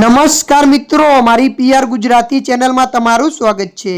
નમસ્કાર મિત્રો, મારી પીઆર ગુજરાતી ચેનલમાં તમારું સ્વાગત છે.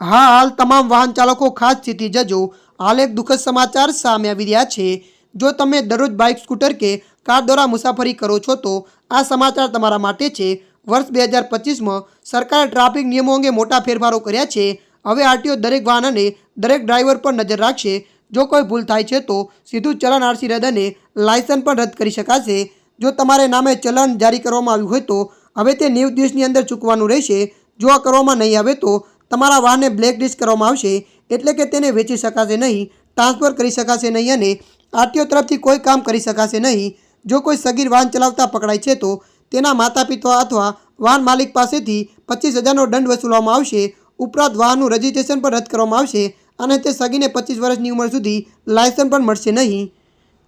હા, હાલ તમામ વાહન ચાલકો ખાસ સ્થિતિ જજો. હાલ એક દુઃખદ સમાચાર સામે આવી રહ્યા છે. જો તમે દરરોજ બાઇક, સ્કૂટર કે કાર દ્વારા મુસાફરી કરો છો તો આ સમાચાર તમારા માટે છે. વર્ષ બે હજાર પચીસમાં સરકારે ટ્રાફિક નિયમો અંગે મોટા ફેરફારો કર્યા છે. હવે આરટીઓ દરેક વાહન અને દરેક ડ્રાઈવર પર નજર રાખશે. જો કોઈ ભૂલ થાય છે તો સીધું ચલણ આરસી રદ અને લાયસન્સ પણ રદ કરી શકાશે. જો તમારે નામે ચલણ જારી કરવામાં આવ્યું હોય તો હવે તે નેવ દિવસની અંદર ચૂકવાનું રહેશે. જો આ કરવામાં નહીં આવે તો તમારા વાહનને બ્લેકલિસ્ટ કરવામાં આવશે એટલે કે તેને વેચી શકાશે નહીં, ટ્રાન્સફર કરી શકાશે નહીં અને આરટીઓ તરફથી કોઈ કામ કરી શકાશે નહીં. જો કોઈ સગીર વાહન ચલાવતા પકડાય છે તો તેના માતા પિતા અથવા વાહન માલિક પાસેથી પચીસ હજારનો દંડ વસૂલવામાં આવશે. ઉપરાંત વાહનનું રજિસ્ટ્રેશન પણ રદ કરવામાં આવશે અને તે સગીને પચીસ વર્ષની ઉંમર સુધી લાયસન્સ પણ મળશે નહીં.